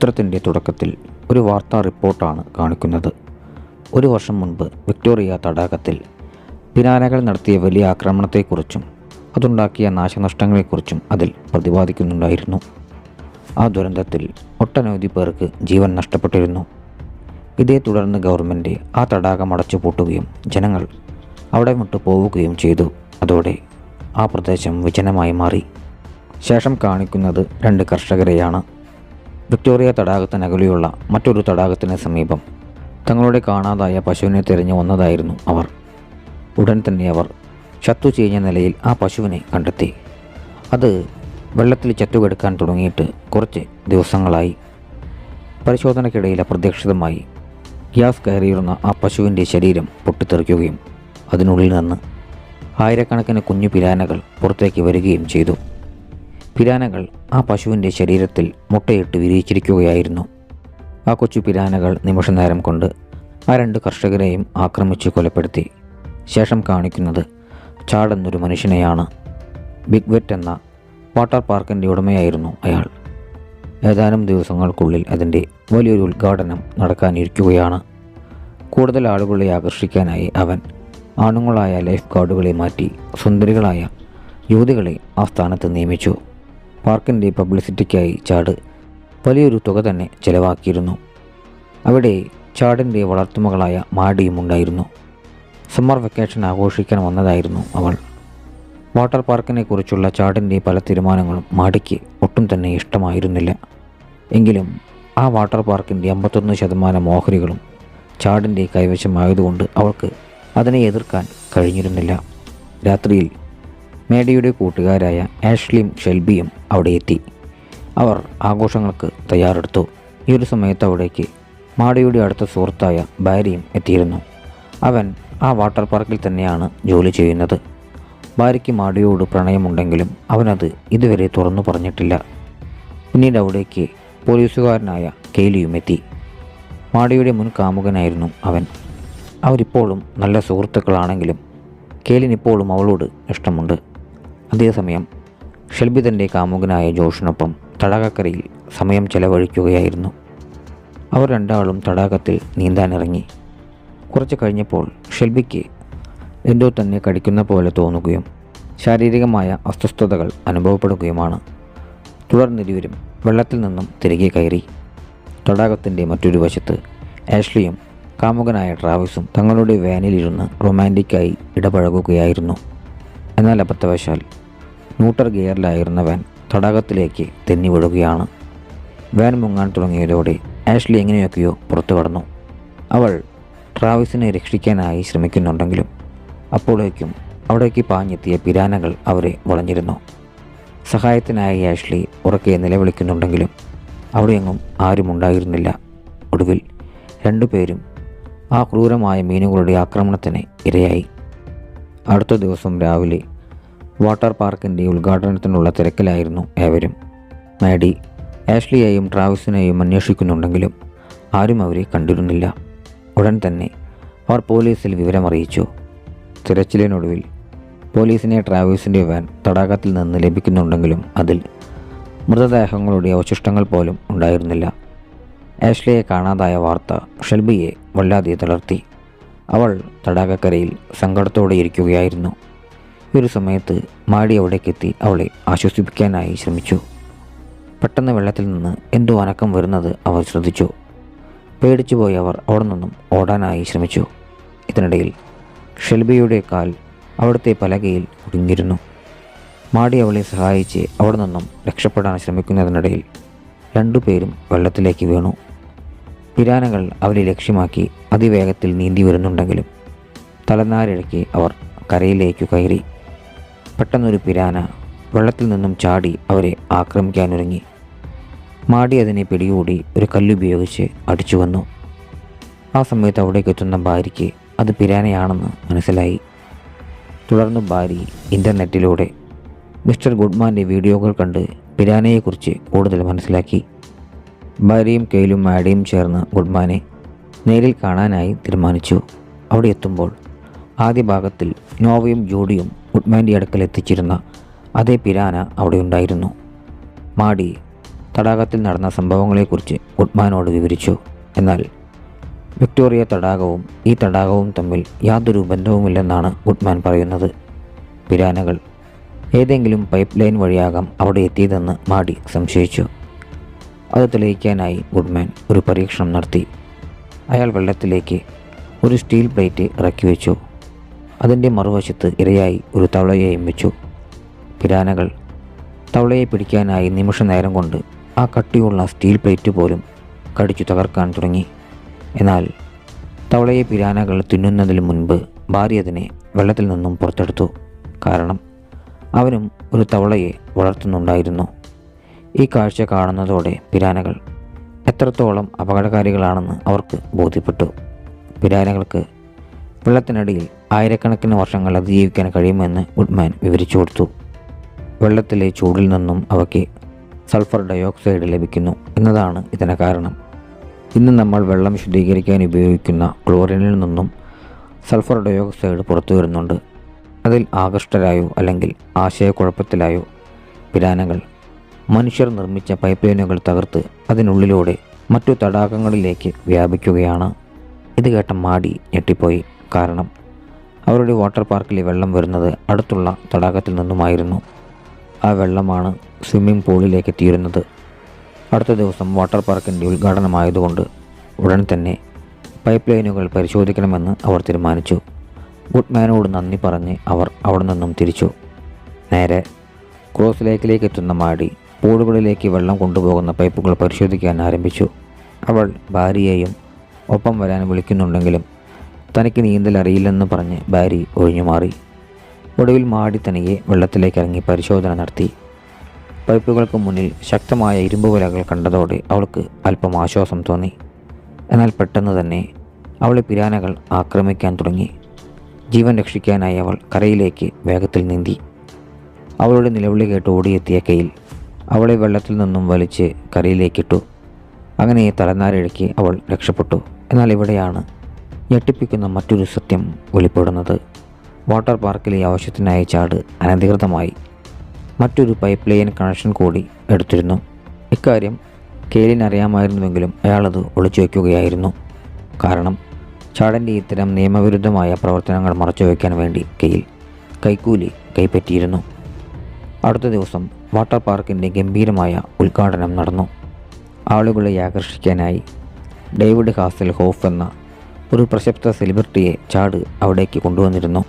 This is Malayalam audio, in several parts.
ചിത്രത്തിന്റെ തുടക്കത്തിൽ ഒരു വാർത്താ റിപ്പോർട്ടാണ് കാണിക്കുന്നത്. ഒരു വർഷം മുൻപ് വിക്ടോറിയ തടാകത്തിൽ പിരാനകൾ നടത്തിയ വലിയ ആക്രമണത്തെക്കുറിച്ചും അതുണ്ടാക്കിയ നാശനഷ്ടങ്ങളെക്കുറിച്ചും അതിൽ പ്രതിപാദിക്കുന്നുണ്ടായിരുന്നു. ആ ദുരന്തത്തിൽ ഒട്ടനവധി പേർക്ക് ജീവൻ നഷ്ടപ്പെട്ടിരുന്നു. ഇതേ തുടർന്ന് ഗവൺമെന്റ് ആ തടാകം അടച്ചുപൂട്ടുകയും ജനങ്ങൾ അവിടെ വിട്ടു പോവുകയും ചെയ്തു. അതോടെ ആ പ്രദേശം വിജനമായി മാറി. ശേഷം കാണിക്കുന്നത് രണ്ട് കർഷകരെയാണ്. വിക്ടോറിയ തടാകത്തിനകലെയുള്ള മറ്റൊരു തടാകത്തിന് സമീപം. തങ്ങളുടെ കാണാതായ പശുവിനെ തിരഞ്ഞു വന്നതായിരുന്നു അവർ. ഉടൻ തന്നെ അവർ ചത്തു ചീഞ്ഞ നിലയിൽ ആ പശുവിനെ കണ്ടെത്തി. അത് വെള്ളത്തിൽ ചത്തുകിടക്കാൻ തുടങ്ങിയിട്ട് കുറച്ച് ദിവസങ്ങളായി. പരിശോധനയ്ക്കിടയിൽ അപ്രതീക്ഷിതമായി ഗ്യാസ് കയറിയിരുന്ന ആ പശുവിന്റെ ശരീരം പൊട്ടിത്തെറിക്കുകയും അതിനുള്ളിൽ നിന്ന് ആയിരക്കണക്കിന് കുഞ്ഞു പിരാനകൾ പുറത്തേക്ക് വരികയും ചെയ്തു. പിരാനകൾ ആ പശുവിന്റെ ശരീരത്തിൽ മുട്ടയിട്ട് വിരിയിച്ചിരിക്കുകയായിരുന്നു. ആ കൊച്ചു പിരാനകൾ നിമിഷനേരം കൊണ്ട് ആ രണ്ട് കർഷകരെയും ആക്രമിച്ച് കൊലപ്പെടുത്തി. ശേഷം കാണിക്കുന്നത് ചാടെന്നൊരു മനുഷ്യനെയാണ്. ബിഗ് വെറ്റ് എന്ന വാട്ടർ പാർക്കിന്റെ ഉടമയായിരുന്നു അയാൾ. ഏതാനും ദിവസങ്ങൾക്കുള്ളിൽ അതിന്റെ വലിയൊരു ഉദ്ഘാടനം നടക്കാനിരിക്കുകയാണ്. കൂടുതൽ ആളുകളെ ആകർഷിക്കാനായി അവൻ ആണുങ്ങളായ ലൈഫ് ഗാർഡുകളെ മാറ്റി സുന്ദരികളായ യുവതികളെ ആ സ്ഥാനത്ത് നിയമിച്ചു. പാർക്കിന്റെ പബ്ലിസിറ്റിക്കായി ചാട് വലിയൊരു തുക തന്നെ ചെലവാക്കിയിരുന്നു. അവിടെ ചാടിന്റെ വളർത്തുമകളായ മാഡിയും ഉണ്ടായിരുന്നു. സമ്മർ വെക്കേഷൻ ആഘോഷിക്കാൻ വന്നതായിരുന്നു അവൾ. വാട്ടർ പാർക്കിനെ കുറിച്ചുള്ള ചാടിന്റെ പല തീരുമാനങ്ങളും മാടിക്ക് ഒട്ടും തന്നെ ഇഷ്ടമായിരുന്നില്ല. എങ്കിലും ആ വാട്ടർ പാർക്കിന്റെ അമ്പത്തൊന്ന് ശതമാനം ഓഹരികളും ചാടിന്റെ കൈവശമായതുകൊണ്ട് അവൾക്ക് അതിനെ എതിർക്കാൻ കഴിഞ്ഞിരുന്നില്ല. രാത്രിയിൽ മേഡിയുടെ കൂട്ടുകാരായ ആഷ്ലിയും ഷെൽബിയും അവിടെ എത്തി. അവർ ആഘോഷങ്ങൾക്ക് തയ്യാറെടുത്തു. ഈ ഒരു സമയത്ത് അവിടേക്ക് മാഡിയുടെ അടുത്ത സുഹൃത്തായ ഭാര്യയും എത്തിയിരുന്നു. അവൻ ആ വാട്ടർ പാർക്കിൽ തന്നെയാണ് ജോലി ചെയ്യുന്നത്. ഭാര്യയ്ക്ക് മാഡിയോട് പ്രണയമുണ്ടെങ്കിലും അവനത് ഇതുവരെ തുറന്നു പറഞ്ഞിട്ടില്ല. പിന്നീട് അവിടേക്ക് പോലീസുകാരനായ കെയ്ലിയും എത്തി. മാഡിയുടെ മുൻ കാമുകനായിരുന്നു അവൻ. അവരിപ്പോഴും നല്ല സുഹൃത്തുക്കളാണെങ്കിലും കേലിനിപ്പോഴും അവളോട് ഇഷ്ടമുണ്ട്. അതേസമയം ഷെൽബി തന്റെ കാമുകനായ ജോഷിനൊപ്പം തടാകക്കരയിൽ സമയം ചെലവഴിക്കുകയായിരുന്നു. അവർ രണ്ടാളും തടാകത്തിൽ നീന്താനിറങ്ങി. കുറച്ച് കഴിഞ്ഞപ്പോൾ ഷെൽബിക്ക് എന്തോ തന്നെ കടിക്കുന്ന പോലെ തോന്നുകയും ശാരീരികമായ അസ്വസ്ഥതകൾ അനുഭവപ്പെടുകയുമാണ്. തുടർന്നിരുവരും വെള്ളത്തിൽ നിന്നും തിരികെ കയറി. തടാകത്തിന്റെ മറ്റൊരു വശത്ത് ആഷ്ലിയും കാമുകനായ ട്രാവിസും തങ്ങളുടെ വാനിലിരുന്ന് റൊമാന്റിക്കായി ഇടപഴകുകയായിരുന്നു. എന്നാൽ അബദ്ധവശാൽ ന്യൂട്ടർ ഗിയറിലായിരുന്ന വാൻ തടാകത്തിലേക്ക് തെന്നി വീഴുകയാണ്. വാൻ മുങ്ങാൻ തുടങ്ങിയതോടെ ആഷ്ലി എങ്ങനെയൊക്കെയോ പുറത്തു കടന്നു. അവൾ ട്രാവിസിനെ രക്ഷിക്കാനായി ശ്രമിക്കുന്നുണ്ടെങ്കിലും അപ്പോഴേക്കും അവിടേക്ക് പാഞ്ഞെത്തിയ പിരാനകൾ അവരെ വളഞ്ഞിരുന്നു. സഹായത്തിനായി ആഷ്ലി ഉറക്കെ നിലവിളിക്കുന്നുണ്ടെങ്കിലും അവിടെയെങ്ങും ആരുമുണ്ടായിരുന്നില്ല ഒടുവിൽ രണ്ടുപേരും ആ ക്രൂരമായ മീനുകളുടെ ആക്രമണത്തിന് ഇരയായി. അടുത്ത ദിവസം രാവിലെ വാട്ടർ പാർക്കിന്റെ ഉദ്ഘാടനത്തിനുള്ള തിരക്കിലായിരുന്നു ഏവരും. മാഡി ആഷ്ലിയെയും ട്രാവിസിനെയും അന്വേഷിക്കുന്നുണ്ടെങ്കിലും ആരും അവരെ കണ്ടിരുന്നില്ല. ഉടൻ തന്നെ അവർ പോലീസിൽ വിവരമറിയിച്ചു. തിരച്ചിലിനൊടുവിൽ പോലീസിനെ ട്രാവിസിന്റെ വാൻ തടാകത്തിൽ നിന്ന് ലഭിക്കുന്നുണ്ടെങ്കിലും അതിൽ മൃതദേഹങ്ങളുടെ അവശിഷ്ടങ്ങൾ പോലും ഉണ്ടായിരുന്നില്ല. ആഷ്ലിയെ കാണാതായ വാർത്ത ഷെൽബിയെ വല്ലാതെ തളർത്തി. അവൾ തടാകക്കരയിൽ സങ്കടത്തോടെ ഇരിക്കുകയായിരുന്നു ഒരു സമയത്ത് മാടി അവിടേക്കെത്തി അവളെ ആശ്വസിപ്പിക്കാനായി ശ്രമിച്ചു. പെട്ടെന്ന് വെള്ളത്തിൽ നിന്ന് എന്തോ അനക്കം വരുന്നത് അവർ ശ്രദ്ധിച്ചു. പേടിച്ചു പോയി അവർ അവിടെ നിന്നും ഓടാനായി ശ്രമിച്ചു. ഇതിനിടയിൽ ഷെൽബിയുടെ കാൽ അവിടുത്തെ പലകയിൽ ഒടുങ്ങിയിരുന്നു മാടി അവളെ സഹായിച്ച് അവിടെ നിന്നും രക്ഷപ്പെടാൻ ശ്രമിക്കുന്നതിനിടയിൽ രണ്ടുപേരും വെള്ളത്തിലേക്ക് വീണു. പിരാനകൾ അവരെ ലക്ഷ്യമാക്കി അതിവേഗത്തിൽ നീന്തി വരുന്നുണ്ടെങ്കിലും തലനാരിഴയ്ക്ക് അവർ കരയിലേക്ക് കയറി. പെട്ടെന്നൊരു പിരാന വെള്ളത്തിൽ നിന്നും ചാടി അവരെ ആക്രമിക്കാനൊരുങ്ങി. മാടി അതിനെ പിടികൂടി ഒരു കല്ലുപയോഗിച്ച് അടിച്ചു വന്നു. ആ സമയത്ത് അവിടേക്ക് എത്തുന്ന ഭാര്യയ്ക്ക് അത് പിരാനയാണെന്ന് മനസ്സിലായി. തുടർന്ന് ഭാര്യ ഇന്റർനെറ്റിലൂടെ മിസ്റ്റർ ഗുഡ്മാന്റെ വീഡിയോകൾ കണ്ട് പിരാനയെക്കുറിച്ച് കൂടുതൽ മനസ്സിലാക്കി. ഭാര്യയും കെയിലും മാഡിയും ചേർന്ന് ഗുഡ്മാനെ നേരിൽ കാണാനായി തീരുമാനിച്ചു. അവിടെ എത്തുമ്പോൾ ആദ്യ ഭാഗത്തിൽ നോവയും ജോഡിയും ഗുഡ്മാന്റെ അടുക്കൽ എത്തിച്ചിരുന്ന അതേ പിരാന അവിടെ ഉണ്ടായിരുന്നു. മാടി തടാകത്തിൽ നടന്ന സംഭവങ്ങളെക്കുറിച്ച് ഗുഡ്മാനോട് വിവരിച്ചു. എന്നാൽ വിക്ടോറിയ തടാകവും ഈ തടാകവും തമ്മിൽ യാതൊരു ബന്ധവുമില്ലെന്നാണ് ഗുഡ്മാൻ പറയുന്നത്. പിരാനകൾ ഏതെങ്കിലും പൈപ്പ് ലൈൻ വഴിയാകാം അവിടെ എത്തിയതെന്ന് മാടി സംശയിച്ചു. അത് തെളിയിക്കാനായി ഗുഡ്മാൻ ഒരു പരീക്ഷണം നടത്തി. അയാൾ വെള്ളത്തിലേക്ക് ഒരു സ്റ്റീൽ പ്ലേറ്റ് ഇറക്കി വെച്ചു. അതിന്റെ മറുവശത്ത് ഇരയായി ഒരു തവളയെയും വെച്ചു പിരാനകൾ തവളയെ പിടിക്കാനായി നിമിഷ നേരം കൊണ്ട് ആ കട്ടിയുള്ള സ്റ്റീൽ പ്ലേറ്റ് പോലും കടിച്ചു തകർക്കാൻ തുടങ്ങി. എന്നാൽ തവളയെ പിരാനകൾ തിന്നുന്നതിന് മുൻപ് ഭാര്യ അതിനെ വെള്ളത്തിൽ നിന്നും പുറത്തെടുത്തു. കാരണം അവനും ഒരു തവളയെ വളർത്തുന്നുണ്ടായിരുന്നു. ഈ കാഴ്ച കാണുന്നതോടെ പിരാനകൾ എത്രത്തോളം അപകടകാരികളാണെന്ന് അവർക്ക് ബോധ്യപ്പെട്ടു. പിരാനകൾക്ക് വെള്ളത്തിനടിയിൽ ആയിരക്കണക്കിന് വർഷങ്ങൾ അതിജീവിക്കാൻ കഴിയുമെന്ന് ഗുഡ്മാൻ വിവരിച്ചു കൊടുത്തു. വെള്ളത്തിലെ ചൂടിൽ നിന്നും അവയ്ക്ക് സൾഫർ ഡയോക്സൈഡ് ലഭിക്കുന്നു എന്നതാണ് ഇതിന് കാരണം. ഇന്ന് നമ്മൾ വെള്ളം ശുദ്ധീകരിക്കാൻ ഉപയോഗിക്കുന്ന ക്ലോറിനിൽ നിന്നും സൾഫർ ഡയോക്സൈഡ് പുറത്തു വരുന്നുണ്ട്. അതിൽ ആകൃഷ്ടരായോ അല്ലെങ്കിൽ ആശയക്കുഴപ്പത്തിലായോ പിരാനകൾ മനുഷ്യർ നിർമ്മിച്ച പൈപ്പ് ലൈനുകൾ തകർത്ത് അതിനുള്ളിലൂടെ മറ്റു തടാകങ്ങളിലേക്ക് വ്യാപിക്കുകയാണ്. ഇത് കേട്ട മാടി ഞെട്ടിപ്പോയി. കാരണം. അവരുടെ വാട്ടർ പാർക്കിൽ വെള്ളം വരുന്നത് അടുത്തുള്ള തടാകത്തിൽ നിന്നുമായിരുന്നു. ആ വെള്ളമാണ് സ്വിമ്മിംഗ് പൂളിലേക്ക് എത്തിയിരുന്നത് അടുത്ത ദിവസം വാട്ടർ പാർക്കിന്റെ ഉദ്ഘാടനമായതുകൊണ്ട് ഉടൻ തന്നെ പൈപ്പ് ലൈനുകൾ പരിശോധിക്കണമെന്ന് അവർ തീരുമാനിച്ചു. ഗുഡ്മാനോട് നന്ദി പറഞ്ഞ് അവർ അവിടെ നിന്നും തിരിച്ചു. നേരെ ക്രോസ് ലേക്കിലേക്ക് എത്തുന്ന മാടി പൂളുകളിലേക്ക് വെള്ളം കൊണ്ടുപോകുന്ന പൈപ്പുകൾ പരിശോധിക്കാൻ ആരംഭിച്ചു. അവൾ ഭാര്യയെയും ഒപ്പം വരാൻ വിളിക്കുന്നുണ്ടെങ്കിലും തനിക്ക് നീന്തൽ അറിയില്ലെന്ന് പറഞ്ഞ് ഭാര്യ ഒഴിഞ്ഞുമാറി ഒടുവിൽ മാടി തനിയെ വെള്ളത്തിലേക്ക് ഇറങ്ങി പരിശോധന നടത്തി. പൈപ്പുകൾക്ക് മുന്നിൽ ശക്തമായ ഇരുമ്പ് വലകൾ കണ്ടതോടെ അവൾക്ക് അല്പം ആശ്വാസം തോന്നി. എന്നാൽ പെട്ടെന്ന് തന്നെ അവളെ പിരാനകൾ ആക്രമിക്കാൻ തുടങ്ങി. ജീവൻ രക്ഷിക്കാനായി അവൾ കരയിലേക്ക് വേഗത്തിൽ നീന്തി. അവളുടെ നിലവിളി കേട്ട് ഓടിയെത്തിയ കെയിൽ അവളെ വെള്ളത്തിൽ നിന്നും വലിച്ച് കരയിലേക്കിട്ടു. അങ്ങനെ തലനാരിഴയ്ക്ക് അവൾ രക്ഷപ്പെട്ടു. എന്നാൽ ഇവിടെയാണ് ഞെട്ടിപ്പിക്കുന്ന മറ്റൊരു സത്യം വെളിപ്പെടുന്നത്. വാട്ടർ പാർക്കിലെ ആവശ്യത്തിനായി ചാട് അനധികൃതമായി മറ്റൊരു പൈപ്പ് ലൈൻ കണക്ഷൻ കൂടി എടുത്തിരുന്നു. ഇക്കാര്യം കെയിലിന് അറിയാമായിരുന്നുവെങ്കിലും അയാളത് ഒളിച്ചു വയ്ക്കുകയായിരുന്നു കാരണം ചാടന്റെ ഇത്തരം നിയമവിരുദ്ധമായ പ്രവർത്തനങ്ങൾ മറച്ചു വയ്ക്കാൻ വേണ്ടി കെയിൽ കൈക്കൂലി കൈപ്പറ്റിയിരുന്നു. അടുത്ത ദിവസം വാട്ടർ പാർക്കിന്റെ ഗംഭീരമായ ഉദ്ഘാടനം നടന്നു. ആളുകളെ ആകർഷിക്കാനായി ഡേവിഡ് ഹാസൽ ഹോഫ് എന്ന ഒരു പ്രശസ്ത സെലിബ്രിറ്റിയെ ചാട് അവിടേക്ക് കൊണ്ടുവന്നിരുന്നു.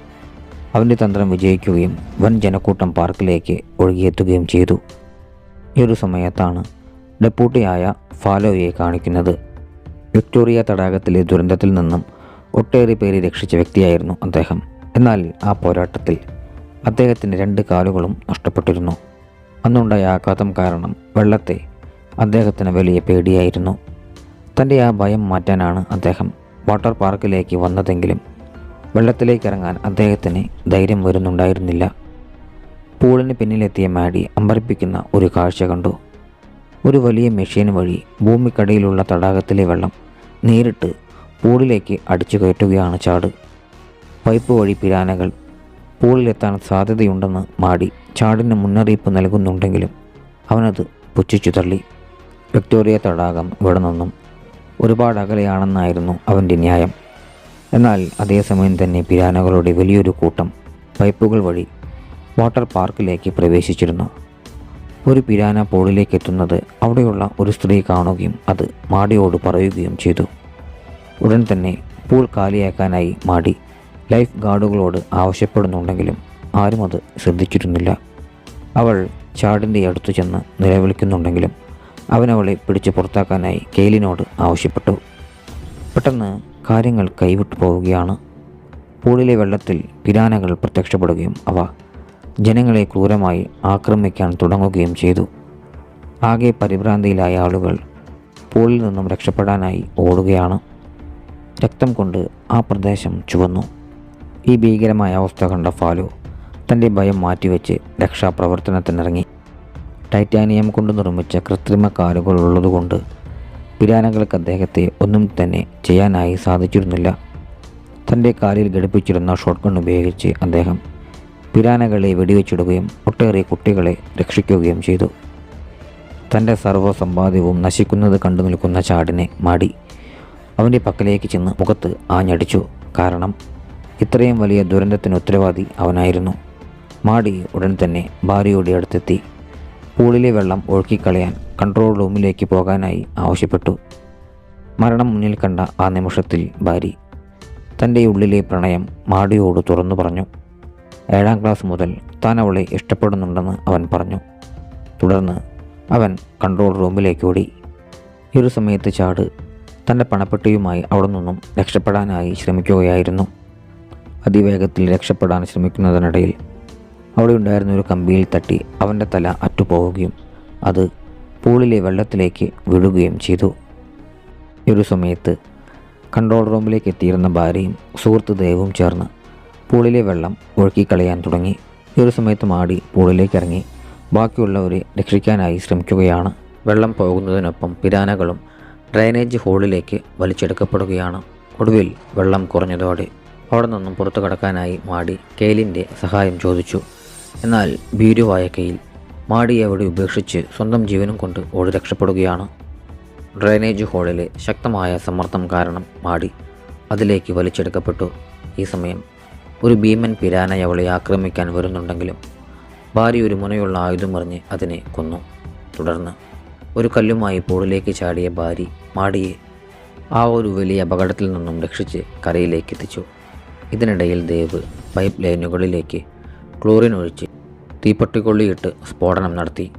അവന്റെ തന്ത്രം വിജയിക്കുകയും വൻ ജനക്കൂട്ടം പാർക്കിലേക്ക് ഒഴുകിയെത്തുകയും ചെയ്തു. ഈ ഒരു സമയത്താണ് ഡെപ്യൂട്ടിയായ ഫാലോയെ കാണിക്കുന്നത്. വിക്ടോറിയ തടാകത്തിലെ ദുരന്തത്തിൽ നിന്നും ഒട്ടേറെ പേരെ രക്ഷിച്ച വ്യക്തിയായിരുന്നു അദ്ദേഹം. എന്നാൽ ആ പോരാട്ടത്തിൽ അദ്ദേഹത്തിന്റെ രണ്ട് കാലുകളും നഷ്ടപ്പെട്ടിരുന്നു. അന്നുണ്ടായ ആഘാതം കാരണം വെള്ളത്തെ അദ്ദേഹത്തിന് വലിയ പേടിയായിരുന്നു. തന്റെ ആ ഭയം മാറ്റാനാണ് അദ്ദേഹം വാട്ടർ പാർക്കിലേക്ക് വന്നതെങ്കിലും വെള്ളത്തിലേക്ക് ഇറങ്ങാൻ അദ്ദേഹത്തിന് ധൈര്യം വരുന്നുണ്ടായിരുന്നില്ല. പൂളിന് പിന്നിലെത്തിയ മാഡി അമ്പരിപ്പിക്കുന്ന ഒരു കാഴ്ച കണ്ടു. ഒരു വലിയ മെഷീൻ വഴി ഭൂമിക്കടിയിലുള്ള തടാകത്തിലെ വെള്ളം നേരിട്ട് പൂളിലേക്ക് അടിച്ചു കയറ്റുകയാണ് ചാട്. പൈപ്പ് വഴി പിരാനകൾ പൂളിലെത്താൻ സാധ്യതയുണ്ടെന്ന് മാടി ചാടിന് മുന്നറിയിപ്പ് നൽകുന്നുണ്ടെങ്കിലും അവനത് പുച്ഛിച്ചു തള്ളി. വിക്ടോറിയ തടാകം ഇവിടെ നിന്നും ഒരുപാട് അകലെയാണെന്നായിരുന്നു അവന്റെ ന്യായം. എന്നാൽ അതേസമയം തന്നെ പിരാനകളുടെ വലിയൊരു കൂട്ടം പൈപ്പുകൾ വഴി വാട്ടർ പാർക്കിലേക്ക് പ്രവേശിച്ചിരുന്നു. ഒരു പിരാന പോളിലേക്ക് എത്തുന്നത് അവിടെയുള്ള ഒരു സ്ത്രീ കാണുകയും അത് മാടിയോട് പറയുകയും ചെയ്തു. ഉടൻ തന്നെ പൂൾ കാലിയാക്കാനായി മാടി ലൈഫ് ഗാർഡുകളോട് ആവശ്യപ്പെടുന്നുണ്ടെങ്കിലും ആരും അത് ശ്രദ്ധിച്ചിരുന്നില്ല. അവൾ ചാടിന്റെ അടുത്തു ചെന്ന് നിലവിളിക്കുന്നുണ്ടെങ്കിലും അവനവളെ പിടിച്ച് പുറത്താക്കാനായി കെയിലിനോട് ആവശ്യപ്പെട്ടു. പെട്ടെന്ന് കാര്യങ്ങൾ കൈവിട്ടു പോവുകയാണ്. പൂളിലെ വെള്ളത്തിൽ പിരാനകൾ പ്രത്യക്ഷപ്പെടുകയും അവ ജനങ്ങളെ ക്രൂരമായി ആക്രമിക്കാൻ തുടങ്ങുകയും ചെയ്തു. ആകെ പരിഭ്രാന്തിയിലായ ആളുകൾ പൂളിൽ നിന്നും രക്ഷപ്പെടാനായി ഓടുകയാണ്. രക്തം കൊണ്ട് ആ പ്രദേശം ചുവന്നു. ഈ ഭീകരമായ അവസ്ഥ കണ്ട ഫാലു തന്റെ ഭയം മാറ്റിവെച്ച് രക്ഷാപ്രവർത്തനത്തിനിറങ്ങി. ടൈറ്റാനിയം കൊണ്ട് നിർമ്മിച്ച കൃത്രിമ കാലുകൾ ഉള്ളതുകൊണ്ട് പിരാനകൾക്ക് അദ്ദേഹത്തെ ഒന്നും തന്നെ ചെയ്യാനായി സാധിച്ചിരുന്നില്ല. തന്റെ കാലിൽ ഘടിപ്പിച്ചിരുന്ന ഷോട്ട് ഗൺ ഉപയോഗിച്ച് അദ്ദേഹം പിരാനകളെ വെടിവെച്ചിടുകയും ഒട്ടേറെ കുട്ടികളെ രക്ഷിക്കുകയും ചെയ്തു. തന്റെ സർവസമ്പാദ്യവും നശിക്കുന്നത് കണ്ടു നിൽക്കുന്ന ചാടിനെ മാടി അവന്റെ പക്കലേക്ക് ചെന്ന് മുഖത്ത് ആഞ്ഞടിച്ചു. കാരണം ഇത്രയും വലിയ ദുരന്തത്തിന് ഉത്തരവാദി അവനായിരുന്നു. മാടി ഉടൻ തന്നെ ഭാര്യയുടെ അടുത്തെത്തി. പൂളിലെ വെള്ളം ഒഴുക്കിക്കളയാൻ കൺട്രോൾ റൂമിലേക്ക് പോകാനായി ആവശ്യപ്പെട്ടു. മരണം മുന്നിൽ കണ്ട ആ നിമിഷത്തിൽ ഭാര്യ തന്റെ ഉള്ളിലെ പ്രണയം മാടിയോട് തുറന്നു പറഞ്ഞു. ഏഴാം ക്ലാസ് മുതൽ താൻ അവളെ ഇഷ്ടപ്പെടുന്നുണ്ടെന്ന് അവൻ പറഞ്ഞു. തുടർന്ന് അവൻ കൺട്രോൾ റൂമിലേക്ക് ഓടി. ഈ ഒരു സമയത്ത് ചാട് തന്റെ പണപ്പെട്ടിയുമായി അവിടെ നിന്നും രക്ഷപ്പെടാനായി ശ്രമിക്കുകയായിരുന്നു. അതിവേഗത്തിൽ രക്ഷപ്പെടാൻ ശ്രമിക്കുന്നതിനിടയിൽ അവിടെ ഉണ്ടായിരുന്ന ഒരു കമ്പിയിൽ തട്ടി അവന്റെ തല അറ്റുപോവുകയും അത് പൂളിലെ വെള്ളത്തിലേക്ക് വീഴുകയും ചെയ്തു. ഒരു സമയത്ത് കൺട്രോൾ റൂമിലേക്ക് എത്തിയിരുന്ന ഭാര്യയും സുഹൃത്ത് ദേവും ചേർന്ന് പൂളിലെ വെള്ളം ഒഴുക്കിക്കളയാൻ തുടങ്ങി. ഒരു സമയത്ത് മാടി പൂളിലേക്ക് ഇറങ്ങി. ബാക്കിയുള്ളവരെ രക്ഷിക്കാനായി ശ്രമിക്കുകയാണ്. വെള്ളം പോകുന്നതിനൊപ്പം പിരാനകളും ഡ്രൈനേജ് ഹോളിലേക്ക് വലിച്ചെടുക്കപ്പെടുകയാണ്. ഒടുവിൽ വെള്ളം കുറഞ്ഞതോടെ അവിടെ നിന്നും പുറത്തു കടക്കാനായി മാടി കെയിലിന്റെ സഹായം ചോദിച്ചു. എന്നാൽ ഭീരുവായ കെയിൽ മാടി അവിടെ ഉപേക്ഷിച്ച് സ്വന്തം ജീവനും കൊണ്ട് ഓടി രക്ഷപ്പെടുകയാണ്. ഡ്രെയിനേജ് ഹോളിലെ ശക്തമായ സമ്മർദ്ദം കാരണം മാടി അതിലേക്ക് വലിച്ചെടുക്കപ്പെട്ടു. ഈ സമയം ഒരു ഭീമൻ പിരാന അവളെ ആക്രമിക്കാൻ വരുന്നുണ്ടെങ്കിലും ഭാര്യ ഒരു മുനയുള്ള ആയുധം മറിഞ്ഞ് അതിനെ കൊന്നു. തുടർന്ന് ഒരു കല്ലുമായി പോളിലേക്ക് ചാടിയ ഭാര്യ മാടിയെ ആ ഒരു വലിയ അപകടത്തിൽ നിന്നും രക്ഷിച്ച് കരയിലേക്ക് എത്തിച്ചു ഇതിനിടയിൽ ദേവ് പൈപ്പ് ലൈനുകളിലേക്ക് ക്ലോറിൻ ഒഴിച്ച് തീപ്പെട്ടിക്കൊള്ളിയിട്ട് സ്ഫോടനം നടത്തി.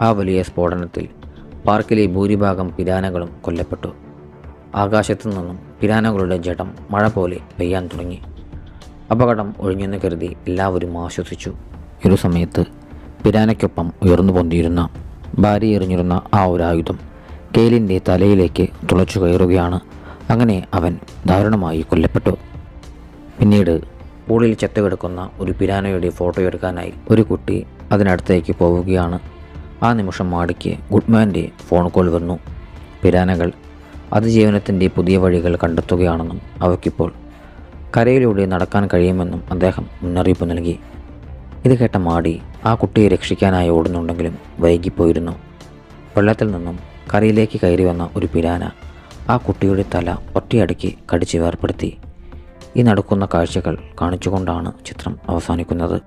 ആ വലിയ സ്ഫോടനത്തിൽ പാർക്കിലെ ഭൂരിഭാഗം പിരാനകളും കൊല്ലപ്പെട്ടു. ആകാശത്തു നിന്നും പിരാനകളുടെ ജഡം മഴ പോലെ പെയ്യാൻ തുടങ്ങി. അപകടം ഒഴിഞ്ഞെന്ന് കരുതി എല്ലാവരും ആശ്വസിച്ചു. ഒരു സമയത്ത് പിരാനയ്ക്കൊപ്പം ഉയർന്നു പൊന്തിയിരുന്ന ഭാര്യ എറിഞ്ഞിരുന്ന ആ ഒരു ആയുധം കേലിന്റെ തലയിലേക്ക് തുളച്ചു കയറുകയാണ് അങ്ങനെ അവൻ ദാരുണമായി കൊല്ലപ്പെട്ടു. പിന്നീട് പൂളിൽ ചെത്തുകിടക്കുന്ന ഒരു പിരാനയുടെ ഫോട്ടോ എടുക്കാനായി ഒരു കുട്ടി അതിനടുത്തേക്ക് പോവുകയാണ്. ആ നിമിഷം മാടിക്ക് ഗുഡ്മാന്റെ ഫോൺ കോൾ വന്നു. പിരാനകൾ അതിജീവനത്തിന്റെ പുതിയ വഴികൾ കണ്ടെത്തുകയാണെന്നും അവയ്ക്കിപ്പോൾ കരയിലൂടെ നടക്കാൻ കഴിയുമെന്നും അദ്ദേഹം മുന്നറിയിപ്പ് നൽകി. ഇത് കേട്ട മാടി ആ കുട്ടിയെ രക്ഷിക്കാനായി ഓടുന്നുണ്ടെങ്കിലും വൈകിപ്പോയിരുന്നു. വെള്ളത്തിൽ നിന്നും കരയിലേക്ക് കയറി വന്ന ഒരു പിരാന ആ കുട്ടിയുടെ തല ഒറ്റയടുക്കി കടിച്ചു വേർപ്പെടുത്തി. ഈ നടക്കുന്ന കാഴ്ചകൾ കാണിച്ചുകൊണ്ടാണ് ചിത്രം അവസാനിക്കുന്നത്.